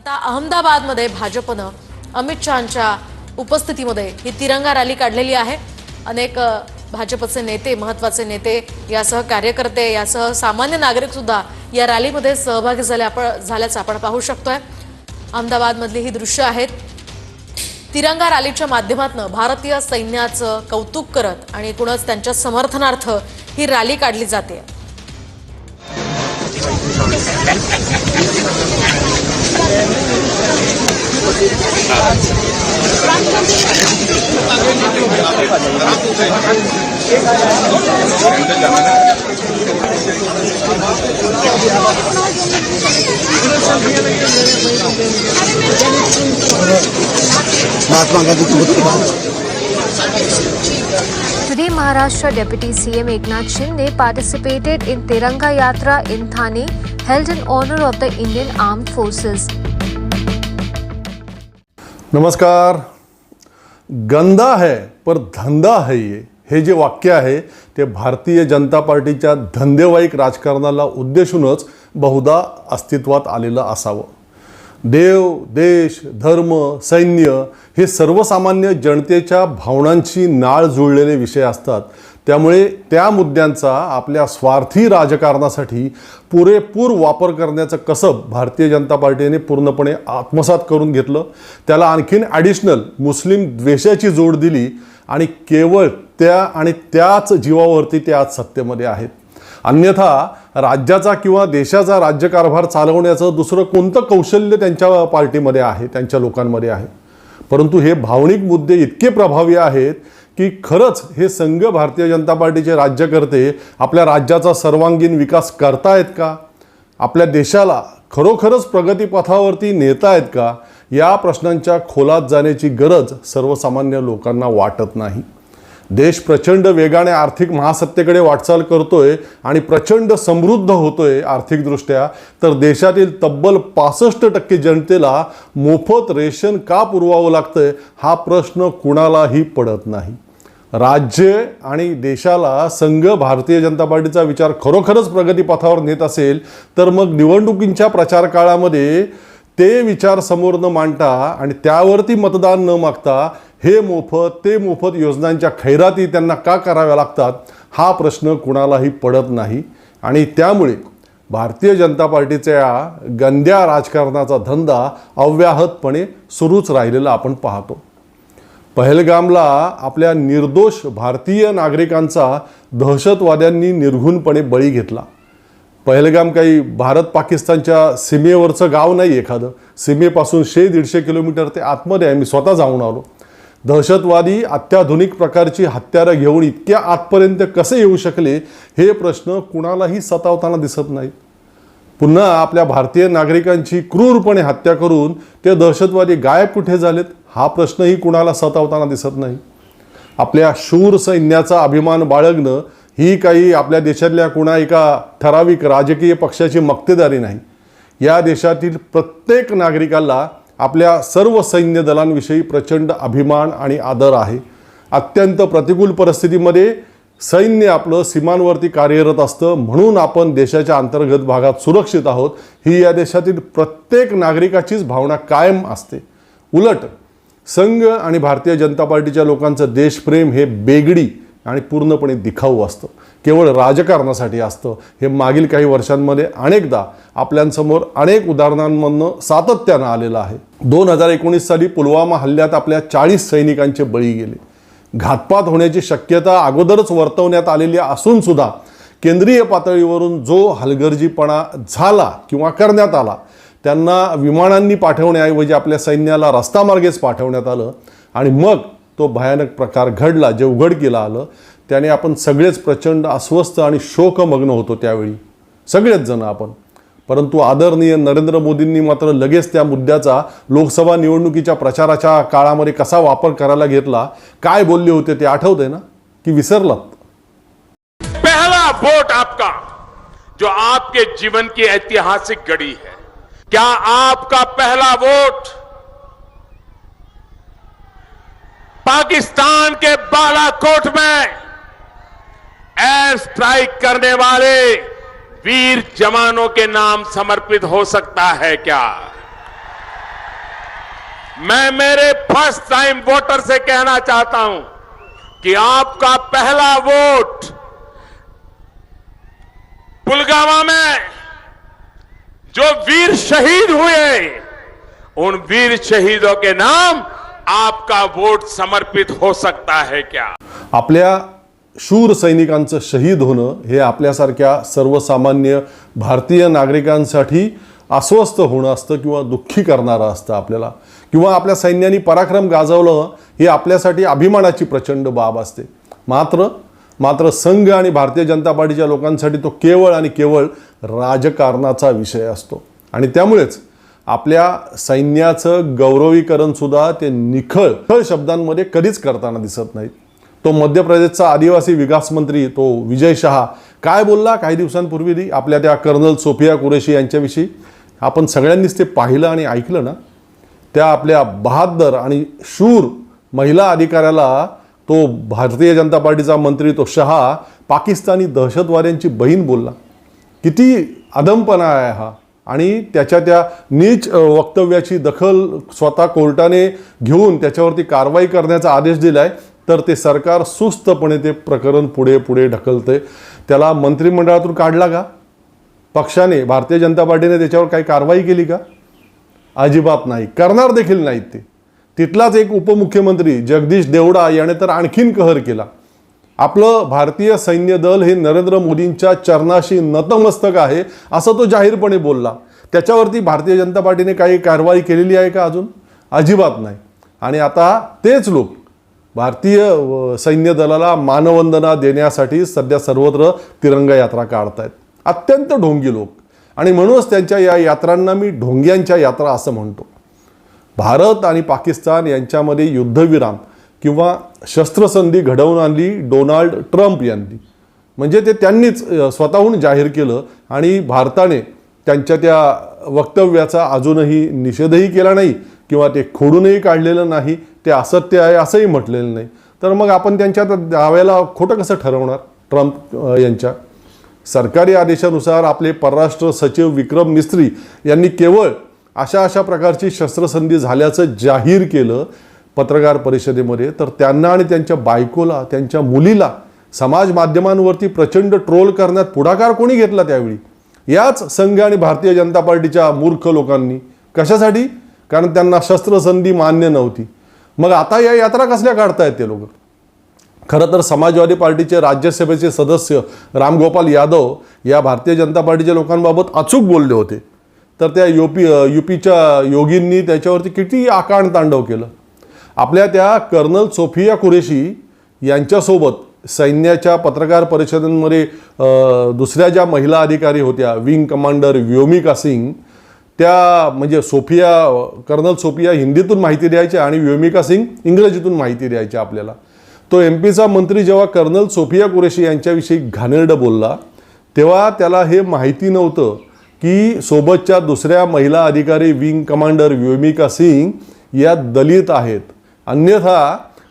आता अहमदाबादमध्ये भाजपनं अमित शहाच्या उपस्थितीमध्ये ही तिरंगा रॅली काढलेली आहे अनेक भाजपचे नेते महत्वाचे नेते यासह कार्यकर्ते यासह सामान्य नागरिक सुद्धा या रॅलीमध्ये सहभागी झाले आपण झाल्याचं आपण पाहू शकतोय अहमदाबादमधली ही दृश्य आहेत तिरंगा रॅलीच्या माध्यमातून भारतीय सैन्याचं कौतुक करत आणि एकूणच त्यांच्या समर्थनार्थ ही रॅली काढली जाते Mahatma Gandhi. Today, Maharashtra Deputy CM Eknath Shinde participated in Tiranga Yatra in Thane held in honor of the Indian Armed Forces. नमस्कार गंदा है पर धंदा है ये हे जे वाक्य आहे ते भारतीय जनता पार्टीच्या धंदेवाईक राजकारणाला उद्देशूनच बहुदा अस्तित्वात आलेलं असावं देव देश धर्म सैन्य हे सर्वसामान्य जनतेच्या भावनांची नाळ जुळलेले विषय असतात त्यामुळे त्या मुद्द्यांचा आपल्या स्वार्थी राजकारणासाठी पुरेपूर वापर करण्याचं कसब भारतीय जनता पार्टीने पूर्णपणे आत्मसात करून घेतलं त्याला आणखीन ॲडिशनल मुस्लिम द्वेषाची जोड दिली आणि केवळ त्या आणि त्याच जीवावरती ते आज सत्तेमध्ये आहेत अन्यथा राज्याचा किंवा देशाचा राज्यकारभार चालवण्याचं दुसरं कोणतं कौशल्य त्यांच्या पार्टीमध्ये आहे त्यांच्या लोकांमध्ये आहे परंतु हे भावनिक मुद्दे इतके प्रभावी आहेत की खरंच हे संघ भारतीय जनता पार्टीचे राज्यकर्ते आपल्या राज्याचा सर्वांगीण विकास करतायत का आपल्या देशाला खरोखरच प्रगतीपथावरती नेतायत का या प्रश्नांच्या खोलात जाण्याची गरज सर्वसामान्य लोकांना वाटत नाही देश प्रचंड वेगाने आर्थिक महासत्तेकडे वाटचाल करतोय आणि प्रचंड समृद्ध होतोय आर्थिकदृष्ट्या तर देशातील तब्बल पासष्ट टक्के जनतेला मोफत रेशन का पुरवावं लागतंय हा प्रश्न कुणालाही पडत नाही राज्य आणि देशाला संघ भारतीय जनता पार्टीचा विचार खरोखरच प्रगतीपथावर नेत असेल तर मग निवडणुकींच्या प्रचार काळामध्ये ते विचार समोर न मांडता आणि त्यावरती मतदान न मागता हे मोफत ते मोफत योजनांच्या खैराती त्यांना का कराव्या लागतात हा प्रश्न कुणालाही पडत नाही आणि त्यामुळे भारतीय जनता पार्टीच्या गंद्या राजकारणाचा धंदा अव्याहतपणे सुरूच राहिलेला आपण पाहतो पहलगामला आपल्या निर्दोष भारतीय नागरिकांचा दहशतवाद्यांनी निर्घुणपणे बळी घेतला पहलगाम काही भारत पाकिस्तानच्या सीमेवरचं गाव नाही एखादं सीमेपासून शे दीडशे किलोमीटर ते आतमध्ये आहे मी स्वतः जाऊन आलो दहशतवादी अत्याधुनिक प्रकारची हत्यारं घेऊन इतक्या आतपर्यंत कसे येऊ शकले हे प्रश्न कुणालाही सतावताना दिसत नाहीत पुन्हा आपल्या भारतीय नागरिकांची क्रूरपणे हत्या करून ते दहशतवादी गायब कुठे झालेत हा प्रश्नही कुणाला सतावताना दिसत नाही आपल्या शूर सैन्याचा अभिमान बाळगणं ही काही आपल्या देशातल्या कुणा एका ठराविक राजकीय पक्षाची मक्तेदारी नाही या देशातील प्रत्येक नागरिकाला आपल्या सर्व सैन्य दलांविषयी प्रचंड अभिमान आणि आदर आहे अत्यंत प्रतिकूल परिस्थितीमध्ये सैन्य आपलं सीमांवरती कार्यरत असतं म्हणून आपण देशाच्या अंतर्गत भागात सुरक्षित आहोत ही या देशातील प्रत्येक नागरिकाचीच भावना कायम असते उलट संघ आणि भारतीय जनता पार्टीच्या लोकांचं देशप्रेम हे बेगडी आणि पूर्णपणे दिखाऊ असतं केवळ राजकारणासाठी असतं हे मागील काही वर्षांमध्ये अनेकदा आपल्यांसमोर अनेक उदाहरणांमधनं सातत्यानं आलेलं आहे दोन हजार एकोणीस साली पुलवामा हल्ल्यात आपल्या चाळीस सैनिकांचे बळी गेले घातपात होण्याची शक्यता अगोदरच वर्तवण्यात आलेली असूनसुद्धा केंद्रीय पातळीवरून जो हलगर्जीपणा झाला किंवा करण्यात आला त्यांना विमानांनी पाठवण्याऐवजी आपल्या सैन्याला मार्गेच पाठवण्यात आलं आणि मग तो भयानक प्रकार घडला जे उघडकीला आलं त्याने आपण सगळेच प्रचंड अस्वस्थ आणि शोकमग्न होतो त्यावेळी सगळेच जण आपण परंतु आदरणीय नरेंद्र मोदींनी मात्र लगेच त्या मुद्द्याचा लोकसभा निवडणुकीच्या प्रचाराच्या काळामध्ये कसा वापर करायला घेतला काय बोलले होते ते आठवतंय ना की विसरलात पहिला वोट आपका जो आपके जीवन की ऐतिहासिक घड़ी आहे क्या आपका पहला वोट पाकिस्तान के बालाकोट में एयर स्ट्राइक करने वाले वीर जवानों के नाम समर्पित हो सकता है क्या मैं मेरे फर्स्ट टाइम वोटर से कहना चाहता हूं कि आपका पहला वोट पुलगामा में जो वीर शहीद हुए उन वीर शहीदों के नाम आपका वोट समर्पित हो सकता है क्या आपल्या शूर सैनिकांचं शहीद होणं हे आपल्यासारख्या सर्वसामान्य भारतीय नागरिकांसाठी अस्वस्थ होणं असतं किंवा दुःखी करणारं असतं आपल्याला किंवा आपल्या सैन्यानी पराक्रम गाजवलं हे आपल्यासाठी अभिमानाची प्रचंड बाब असते मात्र मात्र संघ आणि भारतीय जनता पार्टीच्या लोकांसाठी तो केवळ आणि केवळ राजकारणाचा विषय असतो आणि त्यामुळेच आपल्या सैन्याचं गौरवीकरणसुद्धा ते निखळ खळ शब्दांमध्ये कधीच करताना दिसत नाहीत तो मध्य प्रदेशचा आदिवासी विकास मंत्री तो विजय शहा काय बोलला काही दिवसांपूर्वी आपल्या त्या कर्नल सोफिया कुरेशी यांच्याविषयी आपण सगळ्यांनीच ते पाहिलं आणि ऐकलं ना त्या आपल्या बहादर आणि शूर महिला अधिकाऱ्याला तो भारतीय जनता पार्टीचा मंत्री तो शहा पाकिस्तानी दहशतवाद्यांची बहीण बोलला किती अदमपणा आहे हा आणि त्याच्या त्या नीच वक्तव्याची दखल स्वतः कोर्टाने घेऊन त्याच्यावरती कारवाई करण्याचा आदेश दिला आहे तर ते सरकार सुस्तपणे ते प्रकरण पुढे पुढे ढकलते त्याला मंत्रिमंडळातून काढला का पक्षाने भारतीय जनता पार्टीने त्याच्यावर काही कारवाई केली का अजिबात नाही करणार देखील नाहीत ते तिथलाच एक उपमुख्यमंत्री जगदीश देवडा याने तर आणखीन कहर केला आपलं भारतीय सैन्य दल हे नरेंद्र मोदींच्या चरणाशी नतमस्तक आहे असं तो जाहीरपणे बोलला त्याच्यावरती भारतीय जनता पार्टीने काही कारवाई केलेली आहे का अजून अजिबात नाही आणि आता तेच लोक भारतीय सैन्य दलाला मानवंदना देण्यासाठी सध्या सर्वत्र तिरंगा यात्रा काढतायत अत्यंत ढोंगी लोक आणि म्हणूनच त्यांच्या या यात्रांना मी ढोंग्यांच्या यात्रा असं म्हणतो भारत आणि पाकिस्तान यांच्यामध्ये युद्धविराम किंवा शस्त्रसंधी घडवून आणली डोनाल्ड ट्रम्प यांनी म्हणजे ते त्यांनीच स्वतःहून जाहीर केलं आणि भारताने त्यांच्या त्या वक्तव्याचा अजूनही निषेधही केला नाही किंवा ते खोडूनही काढलेलं नाही ते असत्य आहे असंही म्हटलेलं नाही तर मग आपण त्यांच्या दाव्याला खोटं कसं ठरवणार ट्रम्प यांच्या सरकारी आदेशानुसार आपले परराष्ट्र सचिव विक्रम मिस्त्री यांनी केवळ अशा अशा प्रकारची शस्त्रसंधी झाल्याचं जाहीर केलं पत्रकार परिषदेमध्ये तर त्यांना आणि त्यांच्या बायकोला त्यांच्या मुलीला समाज माध्यमांवरती प्रचंड ट्रोल करण्यात पुढाकार कोणी घेतला त्यावेळी याच संघ आणि भारतीय जनता पार्टीच्या मूर्ख लोकांनी कशासाठी कारण त्यांना शस्त्रसंधी मान्य नव्हती मग आता या यात्रा कसल्या काढतायत ते लोक खरं तर समाजवादी पार्टीचे राज्यसभेचे सदस्य रामगोपाल यादव या भारतीय जनता पार्टीच्या लोकांबाबत अचूक बोलले होते तर त्या योपी युपीच्या योगींनी त्याच्यावरती किती आकाण तांडव केलं आपल्या त्या कर्नल सोफिया कुरेशी यांच्यासोबत सैन्याच्या पत्रकार परिषदेमध्ये दुसऱ्या ज्या महिला अधिकारी होत्या विंग कमांडर व्योमिका सिंग त्या म्हणजे सोफिया कर्नल सोफिया हिंदीतून माहिती द्यायच्या आणि व्योमिका सिंग इंग्रजीतून माहिती द्यायच्या आपल्याला तो एम पीचा मंत्री जेव्हा कर्नल सोफिया कुरेशी यांच्याविषयी घाणेरडं बोलला तेव्हा त्याला हे माहिती नव्हतं की सोबतच्या दुसऱ्या महिला अधिकारी विंग कमांडर व्योमिका सिंग या दलित आहेत अन्यथा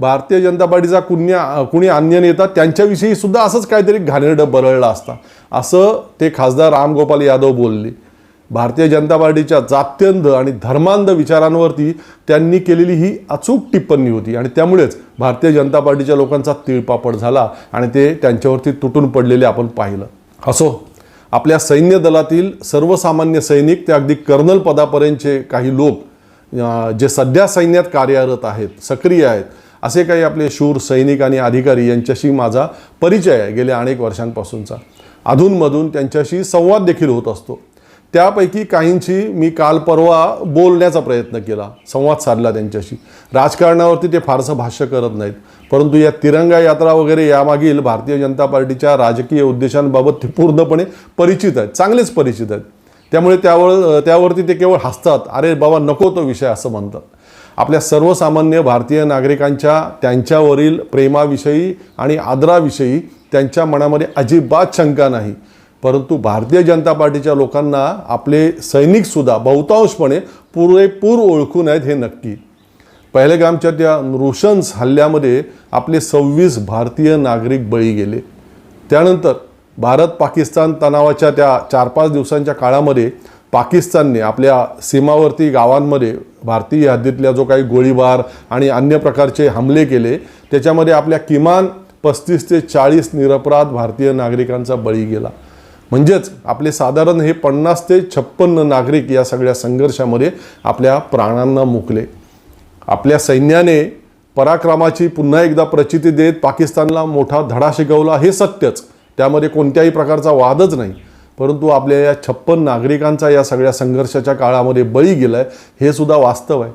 भारतीय जनता पार्टीचा कुण्या कुणी अन्य नेता त्यांच्याविषयी सुद्धा असंच काहीतरी घाणेरडं बरळलं असता असं ते खासदार रामगोपाल यादव बोलले भारतीय जनता पार्टीच्या जात्यंध आणि धर्मांध विचारांवरती त्यांनी केलेली ही अचूक टिप्पणी होती आणि त्यामुळेच भारतीय जनता पार्टीच्या लोकांचा तिळपापड झाला आणि ते त्यांच्यावरती तुटून पडलेले आपण पाहिलं असो आपल्या सैन्य दलातील सर्वसामान्य सैनिक ते अगदी कर्नल पदापर्यंतचे काही लोक जे सध्या सैन्यात कार्यरत आहेत सक्रिय आहेत असे काही आपले शूर सैनिक आणि अधिकारी यांच्याशी माझा परिचय आहे गेल्या अनेक वर्षांपासूनचा अधूनमधून त्यांच्याशी संवाद देखील होत असतो त्यापैकी काहींशी मी काल परवा बोलण्याचा प्रयत्न केला संवाद साधला त्यांच्याशी राजकारणावरती ते फारसं भाष्य करत नाहीत परंतु या तिरंगा यात्रा वगैरे यामागील भारतीय जनता पार्टीच्या राजकीय उद्देशांबाबत ते पूर्णपणे परिचित आहेत चांगलेच परिचित आहेत त्यामुळे त्यावर त्यावरती ते केवळ हसतात अरे बाबा नको तो विषय असं म्हणतात आपल्या सर्वसामान्य भारतीय नागरिकांच्या त्यांच्यावरील प्रेमाविषयी आणि आदराविषयी त्यांच्या मनामध्ये अजिबात शंका नाही परंतु भारतीय जनता पार्टीच्या लोकांना आपले सैनिकसुद्धा बहुतांशपणे पुरेपूर ओळखून आहेत हे नक्की पहिलेगामच्या त्या नृशंस हल्ल्यामध्ये आपले सव्वीस भारतीय नागरिक बळी गेले त्यानंतर भारत पाकिस्तान तणावाच्या त्या चार पाच दिवसांच्या काळामध्ये पाकिस्तानने आपल्या सीमावर्ती गावांमध्ये भारतीय हद्दीतल्या जो काही गोळीबार आणि अन्य प्रकारचे हमले केले त्याच्यामध्ये आपल्या किमान पस्तीस ते चाळीस निरपराध भारतीय नागरिकांचा बळी गेला म्हणजेच आपले साधारण हे पन्नास ते छप्पन्न नागरिक या सगळ्या संघर्षामध्ये आपल्या प्राणांना मुकले आपल्या सैन्याने पराक्रमाची पुन्हा एकदा प्रचिती देत पाकिस्तानला मोठा धडा शिकवला हे सत्यच त्यामध्ये कोणत्याही प्रकारचा वादच नाही परंतु आपल्या या छप्पन नागरिकांचा या सगळ्या संघर्षाच्या काळामध्ये बळी गेला आहे हे सुद्धा वास्तव आहे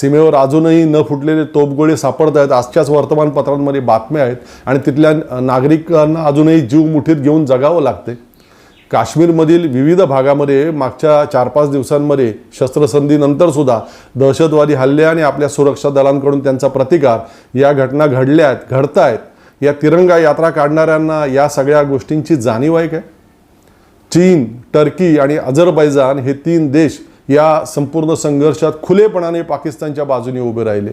सीमेवर अजूनही न फुटलेले तोपगोळे सापडत आहेत आजच्याच वर्तमानपत्रांमध्ये बातम्या आहेत आणि तिथल्या नागरिकांना अजूनही जीव मुठीत घेऊन जगावं लागते काश्मीरमधील विविध भागामध्ये मागच्या चार पाच दिवसांमध्ये शस्त्रसंधीनंतरसुद्धा दहशतवादी हल्ले आणि आपल्या सुरक्षा दलांकडून त्यांचा प्रतिकार या घटना घडल्या आहेत घडतायत या तिरंगा यात्रा काढणाऱ्यांना या सगळ्या गोष्टींची जाणीव आहे काय चीन टर्की आणि अझरबैजान हे तीन देश या संपूर्ण संघर्षात खुलेपणाने पाकिस्तानच्या बाजूने उभे राहिले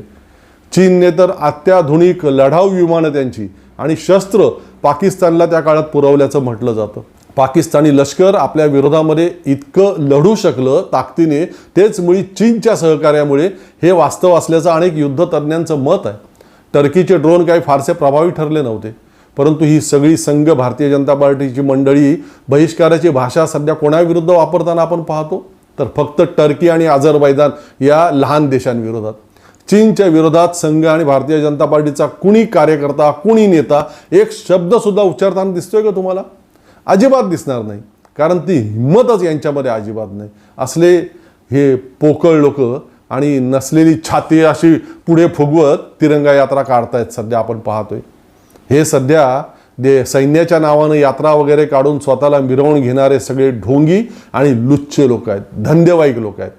चीनने तर अत्याधुनिक लढाऊ विमानं त्यांची आणि शस्त्र पाकिस्तानला त्या काळात पुरवल्याचं म्हटलं जातं पाकिस्तानी लष्कर आपल्या विरोधामध्ये इतकं लढू शकलं ताकदीने तेच मुळी चीनच्या सहकार्यामुळे हे वास्तव असल्याचं अनेक युद्धतज्ज्ञांचं मत आहे टर्कीचे ड्रोन काही फारसे प्रभावी ठरले नव्हते परंतु ही सगळी संघ भारतीय जनता पार्टीची मंडळी बहिष्काराची भाषा सध्या कोणाविरुद्ध वापरताना आपण पाहतो तर फक्त टर्की आणि आझरबैदान या लहान देशांविरोधात चीनच्या विरोधात संघ आणि भारतीय जनता पार्टीचा कुणी कार्यकर्ता कुणी नेता एक शब्दसुद्धा उच्चारताना दिसतोय का तुम्हाला अजिबात दिसणार नाही कारण ती हिंमतच यांच्यामध्ये अजिबात नाही असले हे पोकळ लोक आणि नसलेली छाती अशी पुढे फुगवत तिरंगा यात्रा काढतायत सध्या आपण पाहतोय हे सध्या जे सैन्याच्या नावानं यात्रा वगैरे काढून स्वतःला मिरवून घेणारे सगळे ढोंगी आणि लुच्चे लोक आहेत धंदेवाईक लोक आहेत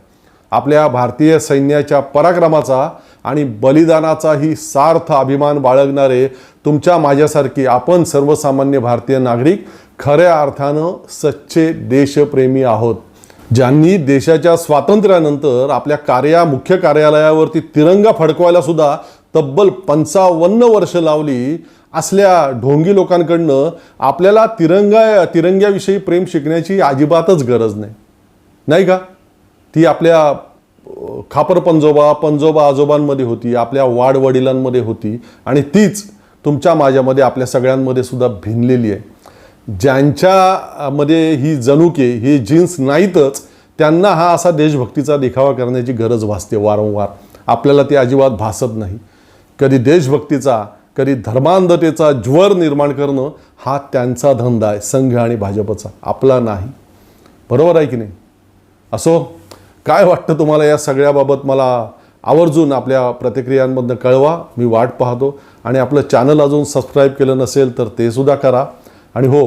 आपल्या भारतीय सैन्याच्या पराक्रमाचा आणि बलिदानाचा ही सार्थ अभिमान बाळगणारे तुमच्या माझ्यासारखी आपण सर्वसामान्य भारतीय नागरिक खऱ्या अर्थानं सच्चे देशप्रेमी आहोत ज्यांनी देशाच्या स्वातंत्र्यानंतर आपल्या कार्या मुख्य कार्यालयावरती तिरंगा फडकवायला सुद्धा तब्बल पंचावन्न वर्ष लावली असल्या ढोंगी लोकांकडनं आपल्याला तिरंगा तिरंग्याविषयी प्रेम शिकण्याची अजिबातच गरज नाही नाही का ती आपल्या खापर पंजोबा पंजोबा आजोबांमध्ये होती आपल्या वाडवडिलांमध्ये होती आणि तीच तुमच्या माझ्यामध्ये आपल्या सगळ्यांमध्ये सुद्धा भिनलेली आहे ज्यांच्यामध्ये ही जनुके ही जीन्स नाहीतच त्यांना हा असा देशभक्तीचा देखावा करण्याची गरज भासते वारंवार आपल्याला ते अजिबात भासत नाही कधी देशभक्तीचा कधी धर्मांधतेचा ज्वर निर्माण करणं हा त्यांचा धंदा आहे संघ आणि भाजपचा आपला नाही बरोबर आहे की नाही असो काय वाटतं तुम्हाला या सगळ्याबाबत मला आवर्जून आपल्या प्रतिक्रियांमधनं कळवा मी वाट पाहतो आणि आपलं चॅनल अजून सबस्क्राईब केलं नसेल तर ते सुद्धा करा आणि हो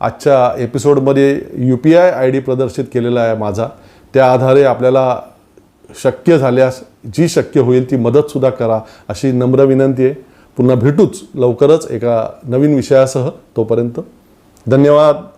आजच्या एपिसोडमध्ये U P I I D प्रदर्शित केलेला आहे माझा त्या आधारे आपल्याला शक्य झाल्यास जी शक्य होईल ती मदतसुद्धा करा अशी नम्र विनंती आहे पुन्हा भेटूच लवकरच एका नवीन विषयासह तोपर्यंत धन्यवाद